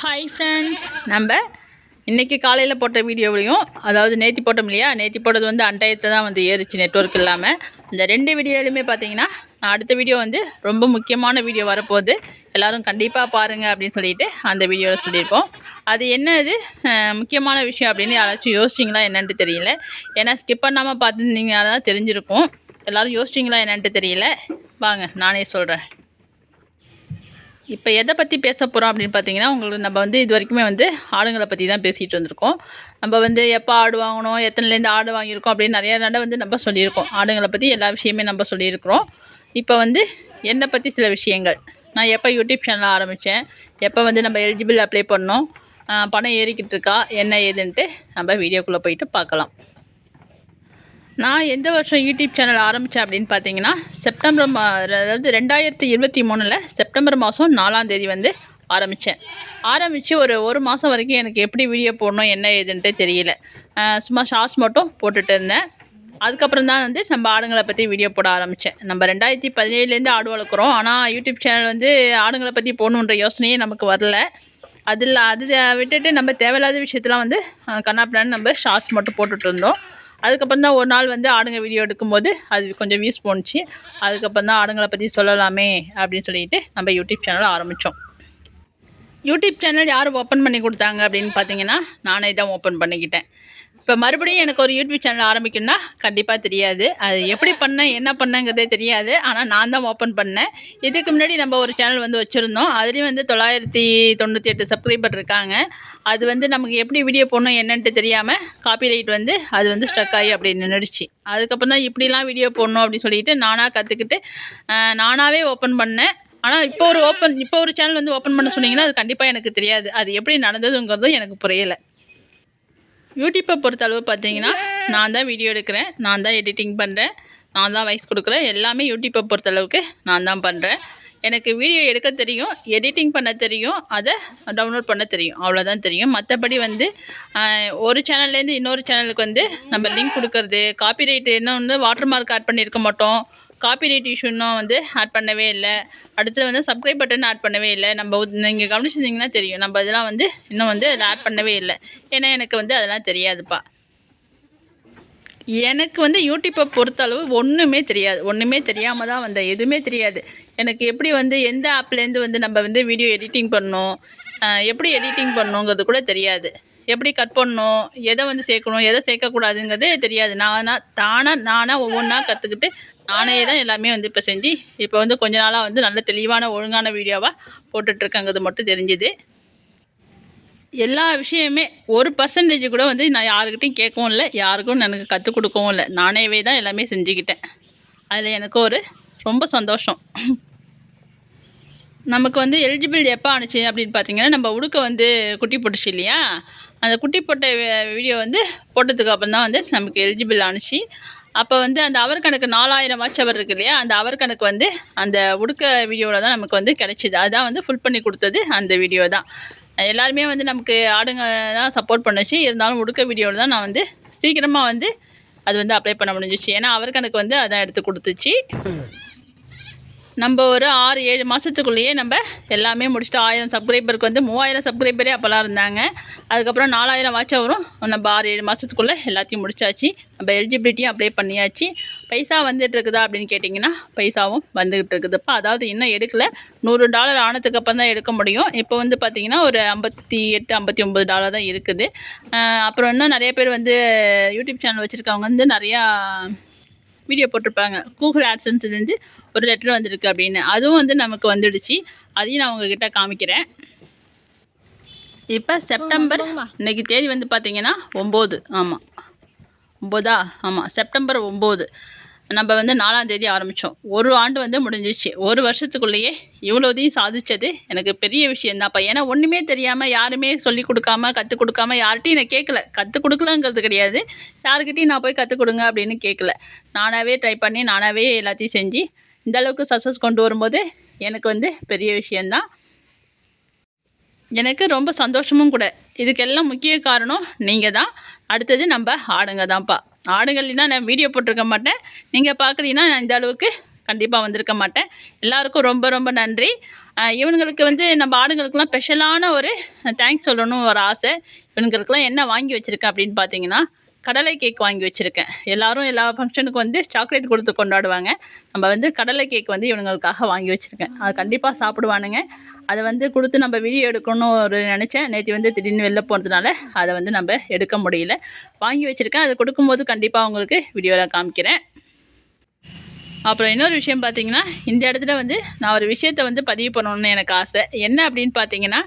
Hi friends நம்ம இன்றைக்கி காலையில் போட்ட வீடியோவிலையும் அதாவது நேத்தி போட்டோம் இல்லையா? நேத்தி போட்டது வந்து அண்டயத்தை தான் வந்து ஏறிச்சு நெட்ஒர்க் இல்லாமல் இந்த ரெண்டு வீடியோலையுமே பார்த்தீங்கன்னா நான் அடுத்த வீடியோ வந்து ரொம்ப முக்கியமான வீடியோ வரப்போகுது. எல்லோரும் கண்டிப்பாக பாருங்கள் அப்படின்னு சொல்லிட்டு அந்த வீடியோவில் சொல்லியிருக்கோம். அது என்னது? இது முக்கியமான விஷயம் அப்படின்னு யாராச்சும் யோசிச்சிங்களா என்னன்ட்டு தெரியல. ஏன்னா ஸ்கிப் பண்ணாமல் பார்த்துருந்தீங்கன்னா தான் தெரிஞ்சிருக்கும். எல்லோரும் யோசிச்சிங்களா என்னன்ட்டு தெரியல? வாங்க நானே சொல்கிறேன் இப்போ எதை பற்றி பேச போகிறோம் அப்படின்னு பார்த்தீங்கன்னா உங்களுக்கு நம்ம வந்து இது வரைக்குமே வந்து ஆடுங்களை பற்றி தான் பேசிகிட்டு வந்திருக்கோம் நம்ம வந்து எப்போ ஆடு வாங்கணும் எத்தனைலேருந்து ஆடு வாங்கியிருக்கோம் அப்படின்னு நிறைய நடை வந்து நம்ம சொல்லியிருக்கோம். ஆடுங்களை பற்றி எல்லா விஷயமே நம்ம சொல்லியிருக்கிறோம். இப்போ வந்து என்னை பற்றி சில விஷயங்கள். நான் எப்போ யூடியூப் சேனல் ஆரம்பித்தேன் எப்போ வந்து நம்ம எலிஜிபிள் அப்ளை பண்ணோம் பணம் ஏறிக்கிட்டு இருக்கா என்ன ஏதுன்ட்டு நம்ம வீடியோக்குள்ளே போயிட்டு பார்க்கலாம். நான் எந்த வருஷம் யூடியூப் சேனல் ஆரம்பித்தேன் அப்படின்னு பார்த்தீங்கன்னா செப்டம்பர் மா அதாவது ரெண்டாயிரத்தி இருபத்தி மூணில் செப்டம்பர் மாதம் நாலாம் தேதி வந்து ஆரம்பித்தேன் ஆரம்பித்து ஒரு ஒரு மாதம் வரைக்கும் எனக்கு எப்படி வீடியோ போடணும் என்ன ஏதுன்ட்டு தெரியல. சும்மா ஷார்ட்ஸ் மட்டும் போட்டுட்டு இருந்தேன். அதுக்கப்புறம் தான் வந்து நம்ம ஆடுங்களை பற்றி வீடியோ போட ஆரம்பித்தேன் நம்ம ரெண்டாயிரத்தி பதினேழுலேருந்து ஆடு வளர்க்குறோம். ஆனால் யூடியூப் சேனல் வந்து ஆடுங்களை பற்றி போடணுன்ற யோசனையே நமக்கு வரல. அதில் அது விட்டுட்டு நம்ம தேவையில்லாத விஷயத்தெலாம் வந்து கண்ணாப்பினான்னு நம்ம ஷார்ட்ஸ் மட்டும் போட்டுட்டு இருந்தோம். அதுக்கப்புறம் தான் ஒரு நாள் வந்து ஆடுங்க வீடியோ எடுக்கும்போது அது கொஞ்சம் வியூஸ் போணுச்சு. அதுக்கப்புறம் தான் ஆடுங்களை பற்றி சொல்லலாமே அப்படின்னு சொல்லிட்டு நம்ம யூடியூப் சேனல் ஆரம்பித்தோம் யூடியூப் சேனல் யார் ஓப்பன் பண்ணி கொடுத்தாங்க அப்படின்னு பார்த்தீங்கன்னா நானே தான் ஓப்பன் பண்ணிக்கிட்டேன். இப்போ மறுபடியும் எனக்கு ஒரு யூடியூப் சேனல் ஆரம்பிக்கணும்னா கண்டிப்பாக தெரியாது. அது எப்படி பண்ணேன் என்ன பண்ணேங்கிறதே தெரியாது. ஆனால் நான் தான் ஓப்பன் பண்ணேன். இதுக்கு முன்னாடி நம்ம ஒரு சேனல் வந்து வச்சுருந்தோம். அதுலேயும் வந்து தொள்ளாயிரத்தி தொண்ணூற்றி எட்டு சப்ஸ்கிரைபர் இருக்காங்க. அது வந்து நமக்கு எப்படி வீடியோ போடணும் என்னன்ட்டு தெரியாமல் காப்பி ரைட் வந்து அது வந்து ஸ்ட்ரக் ஆகி அப்படி நின்றுடுச்சு அதுக்கப்புறம் தான் இப்படிலாம் வீடியோ போடணும் அப்படின்னு சொல்லிட்டு நானாக கற்றுக்கிட்டு நானாகவே ஓப்பன் பண்ணேன். ஆனால் இப்போ ஒரு ஓப்பன் இப்போ ஒரு சேனல் வந்து ஓப்பன் பண்ண சொன்னீங்கன்னா அது கண்டிப்பாக எனக்கு தெரியாது. அது எப்படி நடந்ததுங்கிறதும் எனக்கு புரியலை. யூடியூப்பை பொறுத்தளவு பார்த்தீங்கன்னா நான் தான் வீடியோ எடுக்கிறேன் நான் தான் எடிட்டிங் பண்ணுறேன் நான் தான் வாய்ஸ் கொடுக்குறேன் எல்லாமே யூடியூப்பை பொறுத்தளவுக்கு நான் தான் பண்ணுறேன் எனக்கு வீடியோ எடுக்க தெரியும் எடிட்டிங் பண்ண தெரியும் அதை டவுன்லோட் பண்ண தெரியும் அவ்வளோதான் தெரியும். மற்றபடி வந்து ஒரு சேனல்லேருந்து இன்னொரு சேனலுக்கு வந்து நம்ம லிங்க் கொடுக்கறது காப்பிரைட் இன்னும் வந்து வாட்டர் மார்க் ஆட் பண்ணியிருக்க மாட்டோம். காப்பிரைட் இஷ்யூ வந்து ஆட் பண்ணவே இல்லை. அடுத்து வந்து சப்ஸ்கிரைப் பட்டன் ஆட் பண்ணவே இல்லை. நம்ம நீங்கள் கவனிச்சிருந்தீங்கன்னா தெரியும். நம்ம இதெல்லாம் வந்து இன்னும் வந்து அதில் ஆட் பண்ணவே இல்லை. ஏன்னா எனக்கு வந்து அதெல்லாம் தெரியாதுப்பா. எனக்கு வந்து யூடியூப்பை பொறுத்தளவு ஒன்றுமே தெரியாது. ஒன்றுமே தெரியாமல் தான் வந்தேன். எதுவுமே தெரியாது. எனக்கு எப்படி வந்து எந்த ஆப்லேருந்து வந்து நம்ம வந்து வீடியோ எடிட்டிங் பண்ணணும்? எப்படி எடிட்டிங் பண்ணணுங்கிறது கூட தெரியாது. எப்படி கட் பண்ணணும்? எதை வந்து சேர்க்கணும்? எதை சேர்க்கக்கூடாதுங்கிறதே தெரியாது. நானாக தானாக நானாக ஒவ்வொன்றா கற்றுக்கிட்டு நானே தான் எல்லாமே வந்து இப்போ செஞ்சு இப்போ வந்து கொஞ்ச நாளாக வந்து நல்ல தெளிவான ஒழுங்கான வீடியோவாக போட்டுட்ருக்கங்கிறது மட்டும் தெரிஞ்சுது. எல்லா விஷயமே ஒரு பர்சன்டேஜ் கூட வந்து நான் யாருக்கிட்டையும் கேட்கவும் இல்லை யாருக்கும் எனக்கு கற்றுக் கொடுக்கவும் இல்லை. நானேவே தான் எல்லாமே செஞ்சுக்கிட்டேன். அதில் எனக்கு ஒரு ரொம்ப சந்தோஷம். நமக்கு வந்து எலிஜிபிள் எப்போ ஆணுச்சு அப்படின்னு பார்த்தீங்கன்னா நம்ம உடுக்க வந்து குட்டி போட்டுச்சு இல்லையா? அந்த குட்டி போட்ட வீடியோ வந்து போட்டதுக்கு அப்புறம் தான் வந்து நமக்கு எலிஜிபிள் ஆணுச்சு. அப்போ வந்து அந்த அவர் கணக்கு நாலாயிரம் வாட்ச் அவர் இருக்கு இல்லையா? அந்த அவர் கணக்கு வந்து அந்த உடுக்க வீடியோவில் தான் நமக்கு வந்து கிடைச்சிது. அதான் வந்து ஃபுல் பண்ணி கொடுத்தது அந்த வீடியோ தான். எல்லாருமே வந்து நமக்கு ஆடுங்க தான் சப்போர்ட் பண்ணுச்சு. இருந்தாலும் உடுக்க வீடியோவில் தான் நான் வந்து சீக்கிரமாக வந்து அது வந்து அப்ளை பண்ண முடிஞ்சிச்சு. ஏன்னா அவர் கணக்கு வந்து அதான் எடுத்து கொடுத்துச்சு. நம்ம ஒரு ஆறு ஏழு மாதத்துக்குள்ளேயே நம்ம எல்லாமே முடிச்சுட்டு ஆயிரம் சப்ஸ்கிரைபருக்கு வந்து மூவாயிரம் சப்ஸ்கிரைபரே அப்போல்லாம் இருந்தாங்க. அதுக்கப்புறம் நாலாயிரம் வாட்சாக வரும் நம்ம ஆறு ஏழு மாதத்துக்குள்ளே எல்லாத்தையும் முடிச்சாச்சு. நம்ம எலிஜிபிலிட்டியும் அப்ளை பண்ணியாச்சு. பைசா வந்துட்டு இருக்குதா அப்படின்னு கேட்டிங்கன்னா பைசாவும் வந்துகிட்டு இருக்குதுப்பா அதாவது இன்னும் எடுக்கல. நூறு டாலர் ஆனதுக்கு அப்புறம் தான் எடுக்க முடியும். இப்போ வந்து பார்த்திங்கன்னா ஒரு ஐம்பத்தி எட்டு ஐம்பத்தி ஒம்பது டாலர் தான் இருக்குது. அப்புறம் இன்னும் நிறைய பேர் வந்து யூடியூப் சேனல் வச்சுருக்கவங்க வந்து நிறையா வீடியோ போட்டிருப்பாங்க. கூகுள் ஆட்சன்ஸ்லேருந்து ஒரு லெட்டர் வந்திருக்கு அப்படின்னு. அதுவும் வந்து நமக்கு வந்துடுச்சு. அதையும் நான் உங்ககிட்ட காமிக்கிறேன். இப்போ செப்டம்பர் இன்னைக்கு தேதி வந்து பார்த்தீங்கன்னா ஒம்பது. ஆமாம் ஒம்போதா? ஆமாம் செப்டம்பர் ஒம்பது. நம்ம வந்து நாலாம் தேதி ஆரம்பித்தோம் ஒரு ஆண்டு வந்து முடிஞ்சிச்சு ஒரு வருஷத்துக்குள்ளேயே இவ்வளோதையும் சாதித்தது எனக்கு பெரிய விஷயந்தான்ப்பா ஏன்னா ஒன்றுமே தெரியாமல் யாருமே சொல்லி கொடுக்காம கற்றுக் கொடுக்காம யார்கிட்டையும் நான் கேட்கல. கற்றுக் கொடுக்கலங்கிறது கிடையாது. யாருக்கிட்டையும் நான் போய் கற்றுக் கொடுங்க அப்படின்னு கேட்கல. நானாகவே ட்ரை பண்ணி நானாகவே எல்லாத்தையும் செஞ்சு இந்த அளவுக்கு சக்ஸஸ் கொண்டு வரும்போது எனக்கு வந்து பெரிய விஷயந்தான் எனக்கு ரொம்ப சந்தோஷமும் கூட. இதுக்கெல்லாம் முக்கிய காரணம் நீங்கள் தான் அடுத்தது நம்ம ஆடுங்க தான்ப்பா ஆடுங்கள்லாம் நான் வீடியோ போட்டிருக்க மாட்டேன். நீங்கள் பார்க்குறீங்கன்னா நான் இந்த அளவுக்கு கண்டிப்பாக வந்திருக்க மாட்டேன். எல்லாருக்கும் ரொம்ப ரொம்ப நன்றி. இவனுங்களுக்கு வந்து நம்ம ஆடுங்களுக்கெல்லாம் ஸ்பெஷலான ஒரு தேங்க்ஸ் சொல்லணும் ஒரு ஆசை. இவனுங்களுக்கெல்லாம் என்ன வாங்கி வச்சுருக்கேன் அப்படின்னு பார்த்தீங்கன்னா கடலை கேக் வாங்கி வச்சுருக்கேன். எல்லாரும் எல்லா ஃபங்க்ஷனுக்கும் வந்து சாக்லேட் கொடுத்து கொண்டாடுவாங்க. நம்ம வந்து கடலை கேக் வந்து இவனுங்களுக்காக வாங்கி வச்சுருக்கேன். அது கண்டிப்பாக சாப்பிடுவானுங்க. அதை வந்து கொடுத்து நம்ம வீடியோ எடுக்கணும்னு ஒரு நினச்சேன். நேற்று வந்து திடீர்னு வெளில போகிறதுனால அதை வந்து நம்ம எடுக்க முடியல. வாங்கி வச்சுருக்கேன். அதை கொடுக்கும்போது கண்டிப்பாக உங்களுக்கு வீடியோவில் காமிக்கிறேன். அப்புறம் இன்னொரு விஷயம் பார்த்தீங்கன்னா இந்த இடத்துல வந்து நான் ஒரு விஷயத்தை வந்து பதிவு பண்ணணுன்னு எனக்கு ஆசை. என்ன அப்படின்னு பார்த்தீங்கன்னா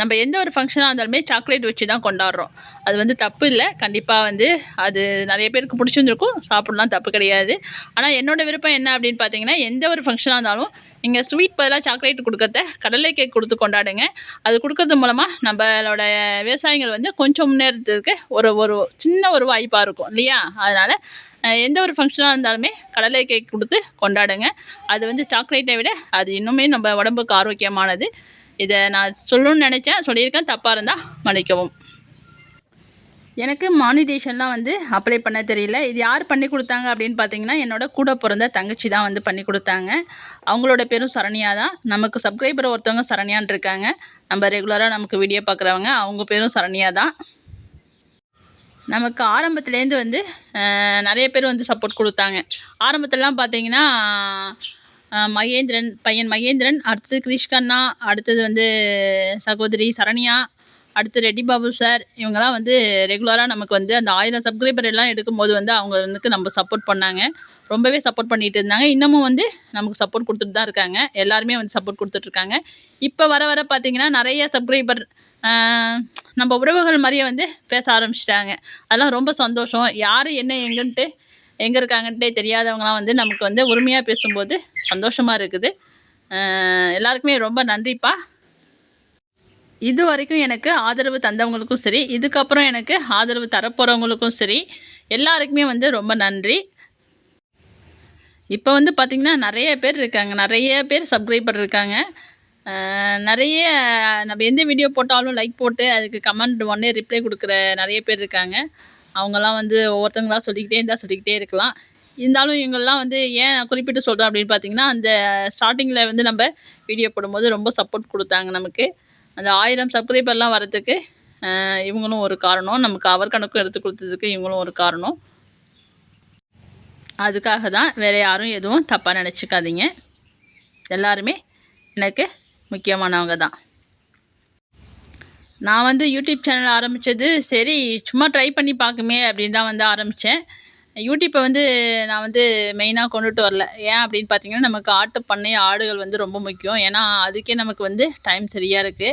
நம்ம எந்த ஒரு ஃபங்க்ஷனாக இருந்தாலுமே சாக்லேட் வச்சு தான் கொண்டாடுறோம். அது வந்து தப்பு இல்லை. கண்டிப்பாக வந்து அது நிறைய பேருக்கு பிடிச்சிருந்துருக்கும். சாப்பிடலாம் தப்பு கிடையாது. ஆனால் என்னோட விருப்பம் என்ன அப்படின்னு பார்த்தீங்கன்னா எந்த ஒரு ஃபங்க்ஷனாக இருந்தாலும் நீங்கள் ஸ்வீட் பதிலாக சாக்லேட் கொடுக்கறத கடலை கேக் கொடுத்து கொண்டாடுங்க. அது கொடுக்கறது மூலமாக நம்மளோட விவசாயிகள் வந்து கொஞ்சம் முன்னேறதுக்கு ஒரு ஒரு சின்ன ஒரு வாய்ப்பாக இருக்கும். இல்லையா? அதனால் எந்த ஒரு ஃபங்க்ஷனாக இருந்தாலுமே கடலை கேக் கொடுத்து கொண்டாடுங்க. அது வந்து சாக்லேட்டை விட அது இன்னுமே நம்ம உடம்புக்கு ஆரோக்கியமானது. இதை நான் சொல்லணும்னு நினச்சேன். சொல்லியிருக்கேன். தப்பாக இருந்தால் மன்னிக்கவும். எனக்கு மானிடேஷன்லாம் வந்து அப்ளை பண்ண தெரியல. இது யார் பண்ணி கொடுத்தாங்க அப்படின்னு பார்த்தீங்கன்னா என்னோட கூட பிறந்த தங்கச்சி தான் வந்து பண்ணி கொடுத்தாங்க. அவங்களோட பேரும் சரணியா தான். நமக்கு சப்ஸ்கிரைபர் ஒருத்தவங்க சரணியான் இருக்காங்க. நம்ம ரெகுலராக நமக்கு வீடியோ பார்க்குறவங்க அவங்க பேரும் சரணியா தான். நமக்கு ஆரம்பத்துலேருந்து வந்து நிறைய பேர் வந்து சப்போர்ட் கொடுத்தாங்க. ஆரம்பத்துலலாம் பார்த்தீங்கன்னா மகேந்திரன் பையன் மகேந்திரன் அடுத்தது கிரிஷ்கண்ணா அடுத்தது வந்து சகோதரி சரண்யா அடுத்து ரெட்டி பாபு சார் இவங்கெல்லாம் வந்து ரெகுலராக நமக்கு வந்து அந்த ஆயிரம் சப்ஸ்கிரைபர் எல்லாம் எடுக்கும்போது வந்து அவங்க வந்து நம்ம சப்போர்ட் பண்ணாங்க. ரொம்பவே சப்போர்ட் பண்ணிட்டு இருந்தாங்க. இன்னமும் வந்து நமக்கு சப்போர்ட் கொடுத்துட்டு தான் இருக்காங்க. எல்லாருமே வந்து சப்போர்ட் கொடுத்துட்ருக்காங்க இப்போ வர வர பார்த்திங்கன்னா நிறைய சப்ஸ்கிரைபர் நம்ம உறவுகள் மாதிரியே வந்து பேச ஆரம்பிச்சிட்டாங்க. அதெல்லாம் ரொம்ப சந்தோஷம். யார் என்ன எங்கன்ட்டு எங்கே இருக்காங்கன்ட்டே தெரியாதவங்களாம் வந்து நமக்கு வந்து உரிமையாக பேசும்போது சந்தோஷமாக இருக்குது. எல்லாருக்குமே ரொம்ப நன்றிப்பா. இது வரைக்கும் எனக்கு ஆதரவு தந்தவங்களுக்கும் சரி இதுக்கப்புறம் எனக்கு ஆதரவு தரப்போகிறவங்களுக்கும் சரி எல்லாருக்குமே வந்து ரொம்ப நன்றி. இப்போ வந்து பார்த்திங்கன்னா நிறைய பேர் இருக்காங்க நிறைய பேர் சப்ஸ்கிரைபர் இருக்காங்க நிறைய நம்ம எந்த வீடியோ போட்டாலும் லைக் போட்டு அதுக்கு கமெண்ட் உடனே ரிப்ளை கொடுக்குற நிறைய பேர் இருக்காங்க. அவங்கெல்லாம் வந்து ஒவ்வொருத்தங்களா சொல்லிக்கிட்டே இருந்தால் சொல்லிக்கிட்டே இருக்கலாம். இருந்தாலும் இவங்கெல்லாம் வந்து ஏன் குறிப்பிட்டு சொல்கிறேன் அப்படின்னு பார்த்தீங்கன்னா அந்த ஸ்டார்டிங்கில் வந்து நம்ம வீடியோ போடும்போது ரொம்ப சப்போர்ட் கொடுத்தாங்க நமக்கு. அந்த ஆயிரம் சப்ஸ்கிரைபர்லாம் வரதுக்கு இவங்களும் ஒரு காரணம். நமக்கு அவர் கணக்கும் எடுத்து கொடுத்ததுக்கு இவங்களும் ஒரு காரணம். அதுக்காக தான் வேறு யாரும் எதுவும் தப்பாக நினச்சிக்காதீங்க. எல்லாருமே எனக்கு முக்கியமானவங்க தான். நான் வந்து யூடியூப் சேனல் ஆரம்பித்தது சரி சும்மா ட்ரை பண்ணி பார்க்குமே அப்படின்னு தான் வந்து ஆரம்பித்தேன் யூடியூப்பை வந்து நான் வந்து மெயினாக கொண்டுட்டு வரல. ஏன் அப்படின்னு பார்த்தீங்கன்னா நமக்கு ஆட்டு பண்ணை ஆடுகள் வந்து ரொம்ப முக்கியம். ஏன்னா அதுக்கே நமக்கு வந்து டைம் சரியாக இருக்குது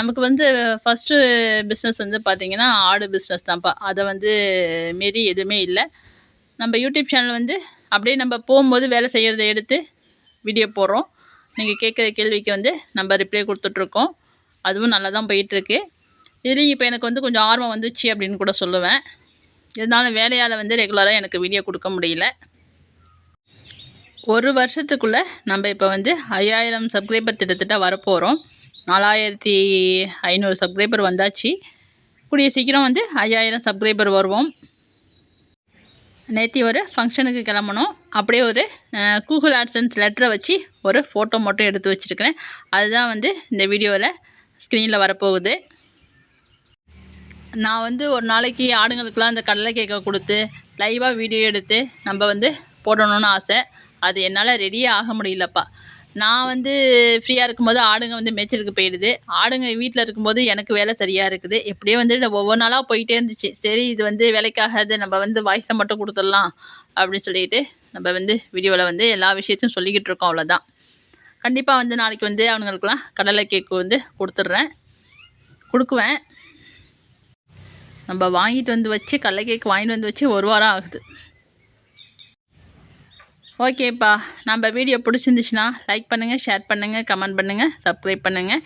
நமக்கு வந்து ஃபஸ்ட்டு பிஸ்னஸ் வந்து பார்த்திங்கன்னா ஆடு பிஸ்னஸ் தான்ப்பா. அதை வந்து மீறி எதுவுமே இல்லை. நம்ம யூடியூப் சேனல் வந்து அப்படியே நம்ம போகும்போது வேலை செய்கிறத எடுத்து வீடியோ போடுறோம். நீங்கள் கேட்குற கேள்விக்கு வந்து நம்ம ரிப்ளை கொடுத்துட்ருக்கோம். அதுவும் நல்லா தான் போயிட்டுருக்கு. இதுலேயும் இப்போ எனக்கு வந்து கொஞ்சம் ஆர்வம் வந்துச்சு அப்படின்னு கூட சொல்லுவேன். இருந்தாலும் வேலையால் வந்து ரெகுலராக எனக்கு வீடியோ கொடுக்க முடியல. ஒரு வருஷத்துக்குள்ளே நம்ம இப்போ வந்து ஐயாயிரம் சப்ஸ்கிரைபர் திட்டத்திட்ட வரப்போகிறோம் நாலாயிரத்தி ஐநூறு சப்ஸ்கிரைபர் வந்தாச்சு. கூடிய சீக்கிரம் வந்து ஐயாயிரம் சப்ஸ்கிரைபர் வருவோம். நேற்று ஒரு ஃபங்க்ஷனுக்கு கிளம்பணும். அப்படியே ஒரு கூகுள் ஆட்சன்ஸ் லெட்டரை வச்சு ஒரு ஃபோட்டோ மட்டும் எடுத்து வச்சுருக்கிறேன். அதுதான் வந்து இந்த வீடியோவில் ஸ்க்ரீனில் வரப்போகுது. நான் வந்து ஒரு நாளைக்கு ஆடுங்களுக்கெல்லாம் அந்த கடலை கேக்கை கொடுத்து லைவாக வீடியோ எடுத்து நம்ம வந்து போடணும்னு ஆசை. அது என்னால் ரெடியே ஆக முடியலப்பா. நான் வந்து ஃப்ரீயாக இருக்கும்போது ஆடுங்க வந்து மேய்ச்சலுக்கு போயிடுது. ஆடுங்க வீட்டில் இருக்கும்போது எனக்கு வேலை சரியாக இருக்குது. இப்படியே வந்து ஒவ்வொரு நாளாக போயிட்டே இருந்துச்சு. சரி இது வந்து வேலைக்காகாது. நம்ம வந்து வாய்ஸை மட்டும் கொடுத்துடலாம் அப்படின்னு சொல்லிட்டு நம்ம வந்து வீடியோவில் வந்து எல்லா விஷயத்தையும் சொல்லிக்கிட்டு இருக்கோம் அவ்வளோதான் கண்டிப்பாக வந்து நாளைக்கு வந்து அவனுங்களுக்குலாம் கடலை கேக்கு வந்து கொடுத்துட்றேன். கொடுக்குவேன். நம்ம வாங்கிட்டு வந்து வச்சு கடலை கேக் வாங்கிட்டு வந்து வச்சு ஒரு வாரம் ஆகுது. ஓகேப்பா நம்ம வீடியோ பிடிச்சிருந்துச்சுன்னா லைக் பண்ணுங்கள் ஷேர் பண்ணுங்கள் கமெண்ட் பண்ணுங்கள் சப்ஸ்கிரைப் பண்ணுங்கள்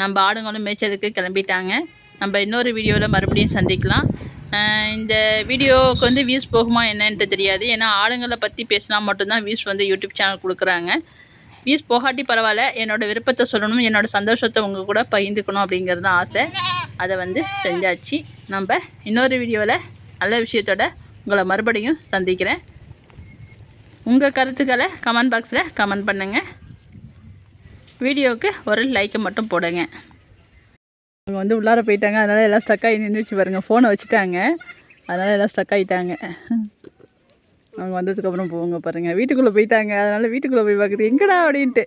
நம்ம ஆடுங்களும் மேய்ச்சலுக்கு கிளம்பிட்டாங்க. நம்ம இன்னொரு வீடியோவில் மறுபடியும் சந்திக்கலாம். இந்த வீடியோவுக்கு வந்து வியூஸ் போகுமா என்னன்ட்டு தெரியாது. ஏன்னா ஆடுங்களை பற்றி பேசினா மட்டும்தான் வியூஸ் வந்து யூடியூப் சேனல் கொடுக்குறாங்க. வியூஸ் போகாட்டி பரவாயில்ல. என்னோடய விருப்பத்தை சொல்லணும் என்னோடய சந்தோஷத்தை உங்கள் கூட பகிர்ந்துக்கணும் அப்படிங்கிறது தான் ஆசை. அதை வந்து செஞ்சாச்சு. நம்ம இன்னொரு வீடியோவில் நல்ல விஷயத்தோட உங்களை மறுபடியும் சந்திக்கிறேன். உங்கள் கருத்துக்களை கமெண்ட் பாக்ஸில் கமெண்ட் பண்ணுங்கள் வீடியோவுக்கு ஒரு லைக்கை மட்டும் போடுங்க. அவங்க வந்து உள்ளார போயிட்டாங்க. அதனால் எல்லாம் ஸ்டக் ஆகி நின்றுச்சு பாருங்கள் ஃபோனை வச்சுட்டாங்க. அதனால் எல்லாம் ஸ்டக் ஆகிட்டாங்க அவங்க வந்ததுக்கப்புறம் போங்க பாருங்கள் வீட்டுக்குள்ளே போயிட்டாங்க. அதனால் வீட்டுக்குள்ளே போய் பார்க்குது. எங்கடா அப்படின்ட்டு.